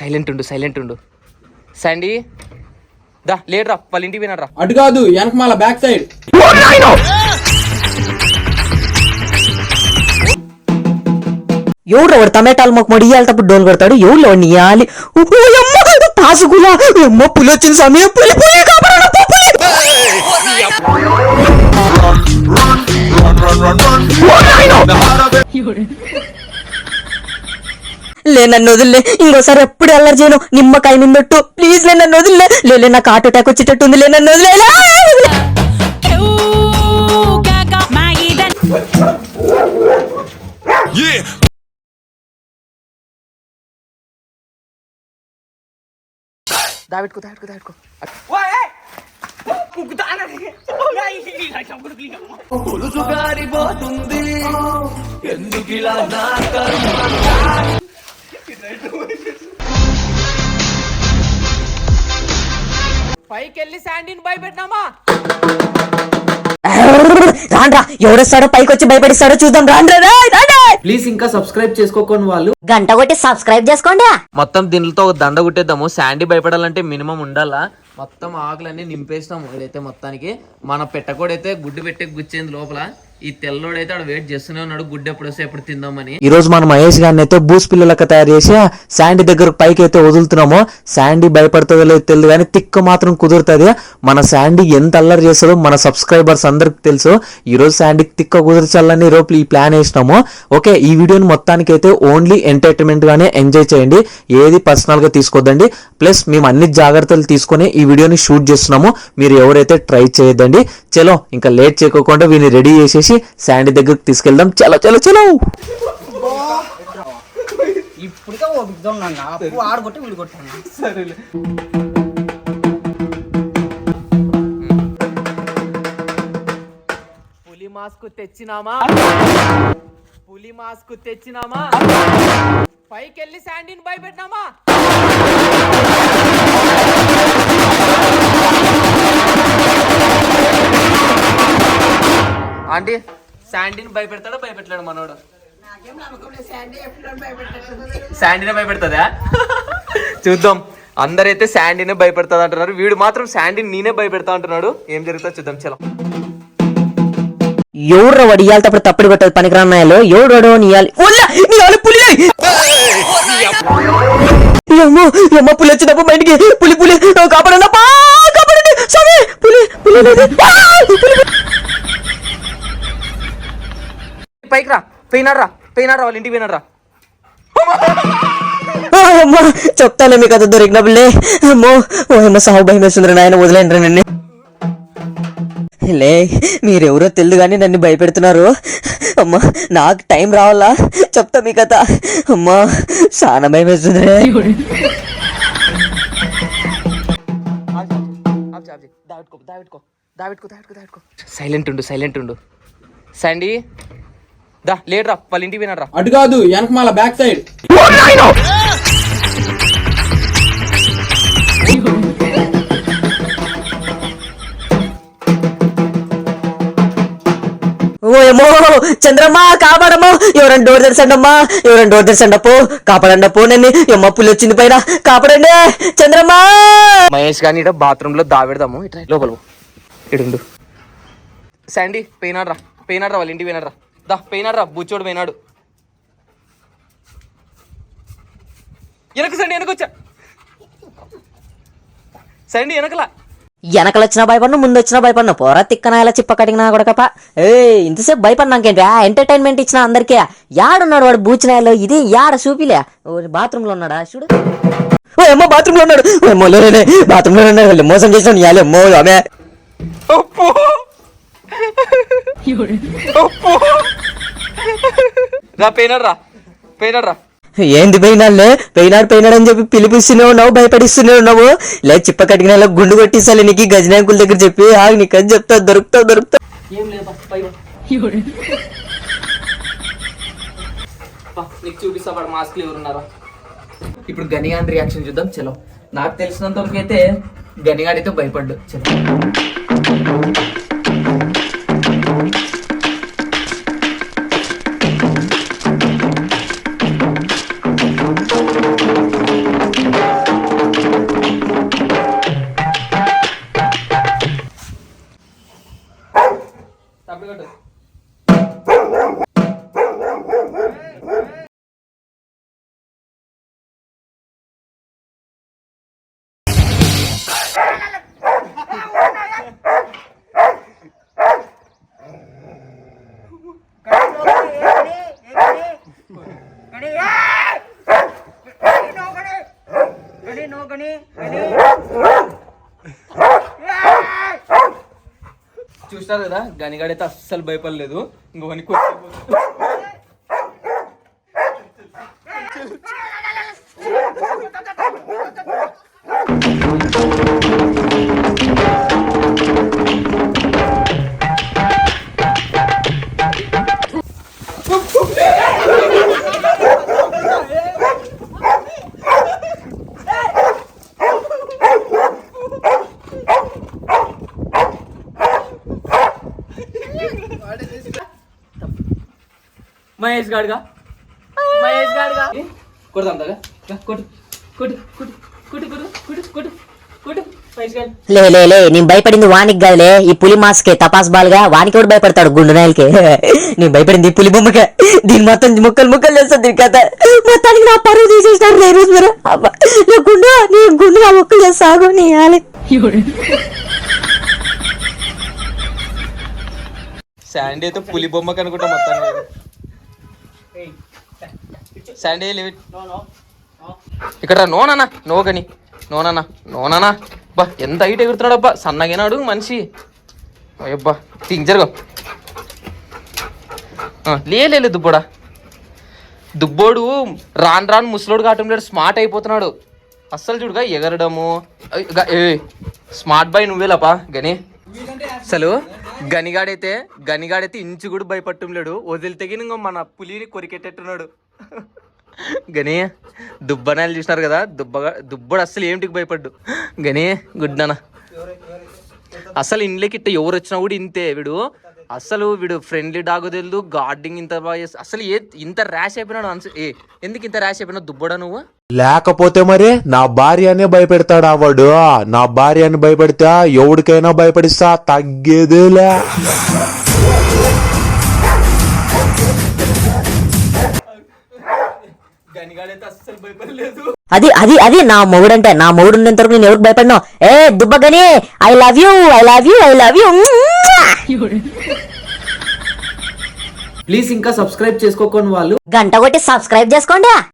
Silent ఉండు silent ఉండు. సండి దా లేడురా వాళ్ళ ఇంటికి వినరా అటు కాదు వెనకమాల బ్యాక్ సైడ్. ఎవరు వాడు టమాటాలు మాకు మడి ఇయ్యాలటప్పుడు డోలు కొడతాడు ఎవడు వాడిని ఇయ్యాలి? ఓ అమ్మ పులి వచ్చిన సమయం. పులి పులి లే నన్ను వదిలే. ఇంకోసారి ఎప్పుడు అల్లరి చేయను? నిమ్మకాయ నిన్నట్టు. ప్లీజ్ లే నన్ను వదిలే. లే, నాకు హార్ట్ అటాక్ వచ్చేటట్టు ఉంది లే నన్ను వదిలే. లే. దాబెట్టుకో దాబెట్టుకో దాబెట్టుకో పైకి వెళ్ళి శాండీని భయపెట్టినామా రాండ్రా ఎవడొస్తాడో పైకి వచ్చి భయపడిస్తాడో చూద్దాం. రాండ్రా రేయ్, రాండ్రా. ప్లీజ్ ఇంకా సబ్స్క్రైబ్ చేసుకోకొని వాళ్ళు. గంట కొట్టి సబ్స్క్రైబ్ చేసుకోండి. మొత్తం దీనితో ఒక దండ కుట్టేద్దాము. శాండీ భయపడాలంటే మినిమం ఉండాలా? మొత్తం ఆకులన్నీ నింపేసినాము. ఇదైతే మొత్తానికి మన పెట్టకోడైతే గుడ్డు పెట్టే గుచ్చేంది లోపల. ఈ తెల్లోడైతే ఆడ వెయిట్ చేస్తూనే ఉన్నాడు. గుడ్డ ఎప్పుడు వస్తే ఎప్పుడు తిందామని. ఈ రోజు మనం మహేష్ గారిని అయితే బూస్ పిల్లలకి తయారు చేసి శాండీ దగ్గర పైకి అయితే వదులుతున్నామో. శాండీ భయపడుతుందో లేదో తెలియదు కానీ తిక్క మాత్రం కుదురుతుంది. మన శాండీ ఎంత అల్లరి చేస్తుందో మన సబ్స్క్రైబర్స్ అందరికి తెలుసు. ఈ రోజు శాండీకి తిక్క కుదిర్చాలని రోపు ఈ ప్లాన్ వేసినాము. ఓకే ఈ వీడియోని మొత్తానికి అయితే ఓన్లీ ఎంటర్టైన్మెంట్ గానే ఎంజాయ్ చేయండి. ఏది పర్సనల్గా తీసుకోదండి ప్లస్ మేము అన్ని జాగ్రత్తలు తీసుకొని ఈ వీడియోని షూట్ చేస్తున్నాము. మీరు ఎవరైతే ట్రై చేయొద్దండి. చలో ఇంకా లేట్ చేయకోకుండా వీని రెడీ చేసేసి శాండీ దగ్గరికి తీసుకెళ్దాం. చలో చలో చలో. ఇప్పుడుగా ఓపిక ఆడగొట్టి వీడు కొట్టాను. సరేలే. పులి మాస్క్ తెచ్చినామా? పులి మాస్క్ తెచ్చినామా? పైకి వెళ్ళి శాండీని భయపెట్టినామా? ఆంటీ శాండీని భయపెడతాడో భయపెట్టలేడు మనోడు శాండీనే భయపెడతాదా చూద్దాం అందరైతే శాండీనే భయపెడతా అంటున్నారు వీడు మాత్రం శాండీని నేనే భయపెడతా అంటున్నాడు ఏం జరుగుతుందో చూద్దాం చలో ఎవరు వాడు ఇయ్యాలటప్పుడు తప్పుడు కొట్టదు పనికిరాన్నాయలో ఎవడు నీయాలి నీయాలి పులి అమ్మో అమ్మ పులి వచ్చినప్పుడు బయటికి పులి పులి ఓ, కాపాడండి అబ్బా, పులి పులి లేదు. ఆ, పులి, పులి. పైకి రా పోయినారా పోయినారా వాళ్ళ ఇంటికి పోయినారా ఆ, అమ్మా చెప్తాలే మీకు అది దొరికినప్పుడులే అమ్మో ఓ అమ్మ సాగు భయం వేస్తుంది నాయన వదిలేండి నన్ను. లే మీరెవరో తెలియదు కానీ నన్ను భయపెడుతున్నారు. అమ్మా నాకు టైం రావాలా? చెప్తా మీ కథ. అమ్మా చాలా భయం వేస్తుంది సైలెంట్ ఉండు సైలెంట్ ఉండు. సండి దా లేడురా వాళ్ళ ఇంటికి పోయినారా అటు కాదు వెనకమాల బ్యాక్ సైడ్ ఓ ఏమో చంద్రమ్మా కాపాడమ్మా. ఎవరైనా డోర్ తెరచండమ్మా ఎవరైనా డోర్ తెరచండపో. కాపాడండపో నన్ను. అమ్మ పులి వచ్చింది పైన. కాపాడండి చంద్రమ్మా. మహేష్ గాని ఇట బాత్రూమ్లో దావెడదాము. ఇట్లా లోపల. ఇడుండు. శాండీ పోయినాడ్రా పోయినాడ్రా వాళ్ళ ఇంటికి పోయినాడ్రా. దా పోయినాడ్రా బుచ్చోడు పోయినాడు. వెనక సండి వెనకొచ్చా సండి వెనకలా. వెనకలు వచ్చినా భయపడినా ముందు వచ్చినా భయపడినా. పోరా తిక్కనాయల చిప్ప కడిగినా కొడకప ఏ ఇంతసేపు భయపడినాకేంటి ఎంటర్టైన్మెంట్ ఇచ్చిన అందరికీ. యాడున్నాడు వాడు బూచినాయలో ఇది యాడ చూపిలే? ఓ బాత్రూమ్లో ఉన్నాడా? చూడు. ఓ అమ్మ బాత్రూమ్లో ఉన్నాడు. ఓ అమ్మో లేనే బాత్రూమ్లో ఉన్నాడు. వీళ్ళు మోసం చేసిన ఇయాలి అమ్మో ఆమె రా ఏంది పోయినాడులే? పోయినాడు పోయినాడు అని చెప్పి పిలిపిస్తూనే ఉన్నావు భయపడిస్తూనే ఉన్నావు లే చిప్ప కట్టిన గుండు కొట్టిస్తాలే నీకు గజనాయకుల దగ్గర చెప్పి ఆగు నీకు అని చెప్తా దొరుకుతావు దొరుకుతావు ఏం నీకు చూపిస్తా వాడు మాస్క్లు ఎవరున్నారా. ఇప్పుడు గనియాన్ రియాక్షన్ చూద్దాం చలో. నాకు తెలిసినంత వరకు అయితే గనిగాడైతే భయపడ్డు చెప్పు చూస్తారు కదా గనిగాడైతే అస్సలు భయపడలేదు. ఇంకొకని మహేష్ గాడుగా? మహేష్ గాడుగా? కొడదాం దగ్గర కొట్టు కొట్టు కొట్టు కొట్టు లే లే లే నేను భయపడింది వానికి కాదులే. ఈ పులి మాస్కే తపాస్ బాల్గా వానికి కూడా భయపడతాడు గుండు నేను భయపడింది పులి బొమ్మకే. దీని మొత్తం ముక్కలు ముక్కలు చేస్తాను దీని కథ. మొత్తానికి నా పరువు రోజు నా గుండు నీ గుండు నా ముక్కలు చేస్తాగు నీ ఆలే. శాండీ అయితే పులి బొమ్మకి అనుకుంటా మొత్తం శాండీ లేవి ఇక్కడ నోనన్నా నో గని నోనన్నా నోనన్నా. బా ఎంత హైట్ ఎగురుతున్నాడు అబ్బా. సన్నగినాడు మనిషి. అయ్యబ్బా తింగ్ జరగ. లేదు దుబ్బోడా. దుబ్బోడు రాను రాను ముసలోడు కావటం లేడు స్మార్ట్ అయిపోతున్నాడు. అస్సలు చూడుగా ఎగరడము. స్మార్ట్ బాయ్ నువ్వేలాపా గని. అసలు గనిగాడైతే గనిగాడైతే ఇంచు కూడా భయపడటం లేడు వదిలితే ఇంకో మన పులిని కొరికెట్టేట్టున్నాడు. గని దుబ్బనాలు చూసినారు కదా దుబ్బగా దుబ్బడు అస్సలు ఏమిటికి భయపడ్డు. గని గుడ్డనా అసలు ఇంట్లోకి ఇట్ట ఎవరు వచ్చినా కూడా ఇంతే వీడు. అసలు వీడు ఫ్రెండ్లీ డాగ్ తెలియదు గార్డింగ్ ఇంత బాగా చేస్తా అసలు ఏ ఇంత ర్యాష్ అయిపోయినాడు అన్స్ ఏ ఎందుకు ఇంత ర్యాష్ అయిపోయినా దుబ్బడా నువ్వు? లేకపోతే మరి నా భార్యనే భయపెడతాడా వాడు? నా భార్యని భయపెడితే ఎవడికైనా భయపడిస్తా తగ్గేదేలే. గనిగాడైతే అస్సలు భయపడలేదు. అది అది అది నా మొగుడు అంటే నా మొగుడు ఉన్నంత వరకు నేను ఎవరికి భయపడినా? ఏ దుబ్బగని I love you I love you I love you please ఇంకా సబ్స్క్రైబ్ చేసుకోకొని వాళ్ళు. గంట కొట్టి సబ్స్క్రైబ్ చేసుకోండి.